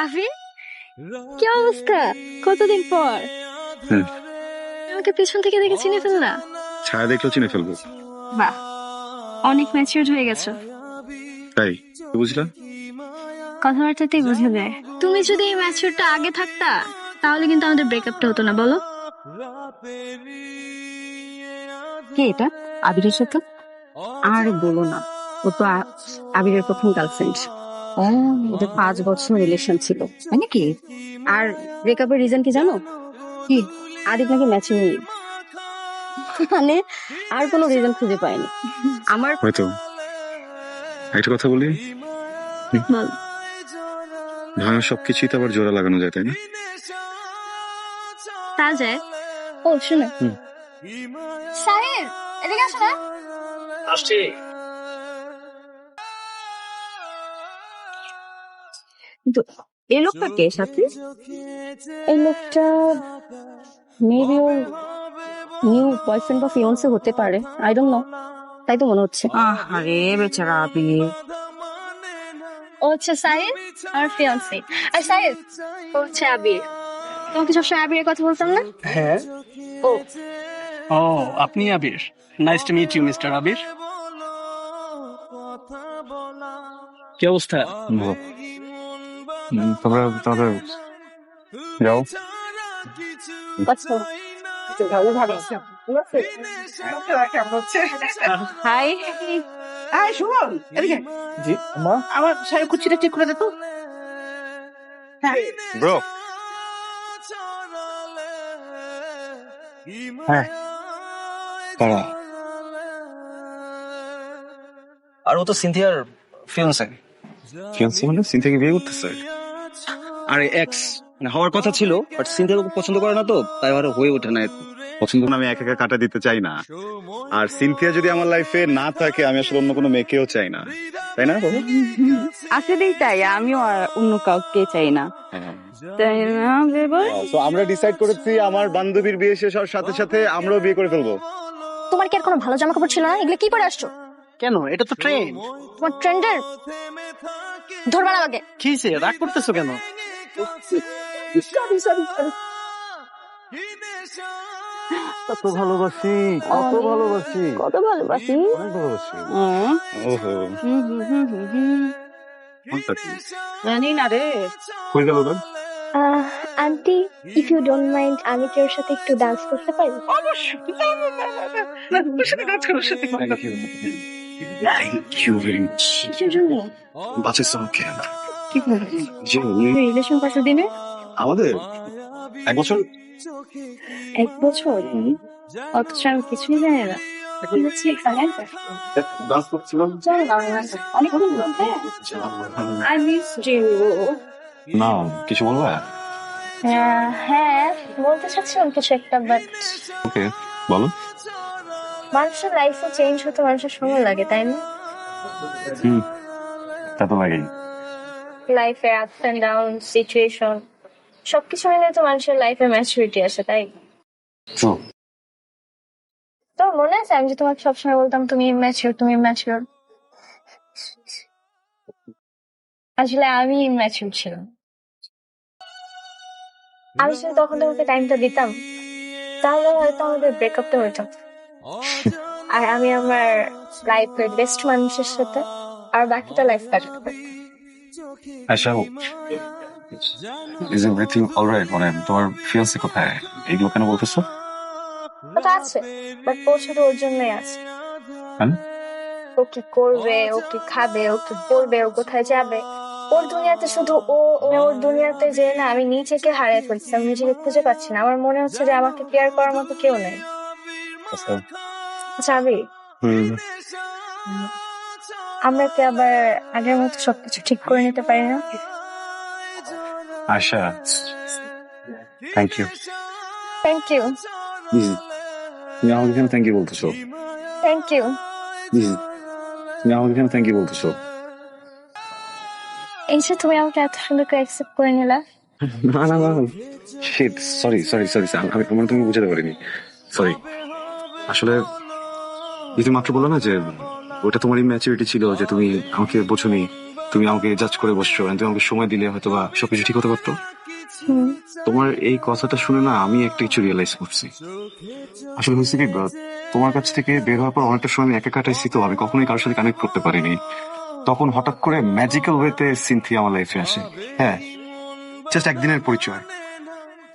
আরে কি অবস্থা? কতদিন পর? আমাকে পিছন থেকে দেখে চিনে ফেল না। ছায়া দেখলেও চিনে ফেলব। বাহ অনেক ম্যাচিউর হয়ে গেছো। তাই তো বুঝলা কথাবার্তাতেই বুঝে যায়। তুমি যদি এই ম্যাচিউরটা আগে থাকতা তাহলে কিন্তু আমাদের ব্রেকআপটা হতো না বলো। কে এটা? আবিরের সাথে? আর বলো না। ও তো আবিরের প্রথম গার্লফ্রেন্ড ও ওদের পাঁচ বছর রিলেশন ছিল। তাই নাকি? আর ব্রেকআপের রিজন কি জানো? কি? আদিক নাকি ম্যাচে নেই। মানে আর কোনো রিজন খুঁজে পাইনি আমার হয়তো। একটা কথা বলি? বল। ভাঙা সবকিছুই তো আবার জোড়া লাগানো যায় তাই না? তা যায়। ও শুনে। সাহেব এদিকে আসো না। আসছি। কিন্তু এই লোকটা কে সাথে? এই লোকটা মেবি ওর নিউ বয়ফ্রেন্ড বা ফিয়ন্সে হতে পারে। আই ডোন্ট নো তাই তো মনে হচ্ছে। আরে বেচারা আবির ও হচ্ছে সাহিদ আর ফিয়ান্সি আর সাহিদ ও হচ্ছে আবির। তোমাকে সবসময় আবিরের কথা বলতাম না? হ্যাঁ। ও। ও আপনি Abir. Nice to meet you mister Abir. কি অবস্থা? তোমরা তাহলে যাও। আচ্ছা হাই সুমন এদিকে। জি মা? আমার কুচিটা ঠিক করে দে তো। ব্রো। হ্যাঁ। তারা আর ও তো সিনথিয়ার ফিয়ন্সে ফিয়ান্সি মানে সিনথিয়াকে বিয়ে করতেছে। আরে এক্স মানে হওয়ার কথা ছিল বাট সিনথিয়া পছন্দ করে না তো তাই আর হয়ে ওঠে না পছন্দ না আমি একা একা কাটা দিতে চাই না। আর সিনথিয়া যদি আমার লাইফে না থাকে আমি আসলে অন্য কোনো মেয়েকেও চাই না। তাই না বাবু? আসলেই তাই আমিও অন্য কাউকে চাই না। তাই না তো আমরা ডিসাইড করেছি আমার বান্ধবীর বিয়ে শেষ হওয়ার সাথে সাথে আমরাও বিয়ে করে ফেলব। তোমার কি আর কোনো ভালো জামা কাপড় ছিল না? এগুলো কি পরে আসছো? কেন? এটা তো ট্রেন্ড তোমার ট্রেন্ডের ধরবা না আমাকে। কি রাগ করতেছো কেন? কত ভালোবাসি কত ভালোবাসি। কত ভালোবাসি? অনেক ভালোবাসি। ওহো। জানি না রে। হয়ে গেল aunty if you don't mind আমি কি ওর সাথে একটু ডান্স করতে পারি? থ্যাংক ইউ ভেরি মাচ কিসের জন্য বাঁচিয়েছ আমাকে কি বলব যে উনি রিলেশন কত দিনে? আমাদের এক বছর। এক বছর? অথচ আমি কিছুই জানি না। কি না কিছু বলবা? হ্যাঁ বলতে চাচ্ছিলাম কিছু একটা বাট ওকে বলো। মানুষের লাইফে চেঞ্জ হতে মানুষের সময় লাগে তাই না? হুম তা তো লাগেই। লাইফে আপস এন্ড ডাউন সিচুয়েশন সবকিছু মিলে তো মানুষের লাইফে ম্যাচুরিটি আসে তাই? ট্রু তো মনে আছে আমি যে তোমাকে সবসময় বলতাম তুমি ম্যাচিওর তুমি ম্যাচিওর আসলে আমি ম্যাচিওর ছিলাম। আমি যদি তখন তোমাকে টাইমটা দিতাম তাহলে হয়তো আমাদের ব্রেকআপটা হইতো আর আমি আমার লাইফের বেস্ট মানুষের সাথে আর বাকিটা লাইফ কাটাতে পারতাম আশা ইজ এভরিথিং অলরাইট মানে তোমার ফিয়ান্সি কোথায়? এগুলো কেন বলতেছো? ওটা আছে বাট পৌঁছাতে ওর জন্যই আছে। মানে? ও কি করবে ও কি খাবে ও কি করবে ও কোথায় যাবে? ওর দুনিয়াতে শুধু ও ওর দুনিয়াতে যে না আমি নিজেকে হারিয়ে ফেলছি আমি নিজেকে খুঁজে পাচ্ছি না। আমার মনে হচ্ছে যে আমাকে কেয়ার করার মতো কেউ নেই। আচ্ছা। আবি হুম। আমরা কি আবার আগের মতো সবকিছু ঠিক করে নিতে পারি না? Asha. Thank you thank you তুমি আমাকে কেন থ্যাংক ইউ বলতেছো? থ্যাংক ইউ তুমি আমাকে কেন থ্যাংক ইউ বলতেছো? এই যে তুমি আমাকে এত সুন্দর করে অ্যাকসেপ্ট করে নিলা। না না না শিট সরি সরি সরি আমি আমি তুমি বুঝাতে পারিনি। সরি আসলে এই তুমি মাত্র বলল না যে ওটা তোমার ম্যাচুরিটি ছিল যে তুমি আমাকে বোঝনি তুমি আমাকে জাজ করে বসছো তুমি আমাকে সময় দিলে হয়তো বা সবকিছু ঠিক হতে পারতো। তোমার এই কথাটা শুনে না আমি একটা কিছু রিয়েলাইজ করছি। আসলে হয়েছে কি তোমার কাছ থেকে বের হওয়ার পর অনেকটা সময় আমি একা কাটাইছি তো আমি কখনোই কারোর সাথে কানেক্ট করতে পারিনি। তখন হঠাৎ করে ম্যাজিক্যাল ওয়েতে সিনথিয়া আমার লাইফে আসে। হ্যাঁ জাস্ট একদিনের পরিচয়।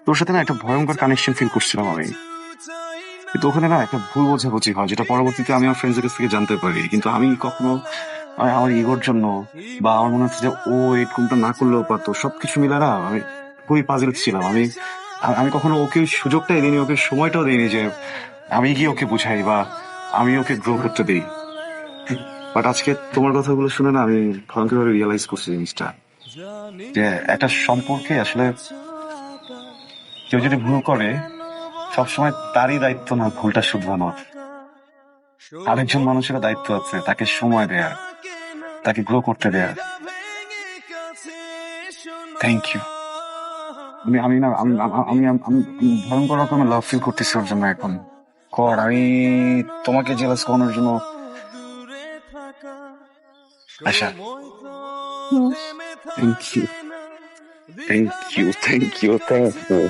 তোর সাথে না একটা ভয়ঙ্কর কানেকশন ফিল করছিলাম আমি। কিন্তু ওখানে না একটা ভুল বোঝাবুঝি হয়, যেটা পরবর্তীতে আমি আমার ফ্রেন্ডসের কাছ থেকে জানতে পারি। কিন্তু আমি কখনো আমার ইগোর জন্য বা আমার মনে হচ্ছে যে ও এরকমটা না করলেও পারতো, সবকিছু মিলে না আমি খুবই পাজল ছিলাম। আমি আমি কখনো ওকে সুযোগটাই দিইনি, ওকে সময়টাও দিইনি যে আমি গিয়ে ওকে বুঝাই বা আমি ওকে গ্রো করতে দিই। বাট আজকে তোমার কথাগুলো শুনে না আমি ভয়ঙ্করভাবে রিয়েলাইজ করছি জিনিসটা। যে একটা সম্পর্কে আসলে কেউ যদি ভুল করে সবসময় তারই দায়িত্ব না ভুলটা শুধরানোর আরেকজন মানুষের দায়িত্ব আছে তাকে সময় দেয়া তাকে গ্রো করতে দেয়া থ্যাংক ইউ আমি আমি না আমি আমি- আমি আমি- আমি ভয়ঙ্কর রকমের লাভ ফিল করতেছি ওর জন্য এখন। কর আমি তোমাকে জেলাস করানোর জন্য Asha. Thank you thank you thank you thank you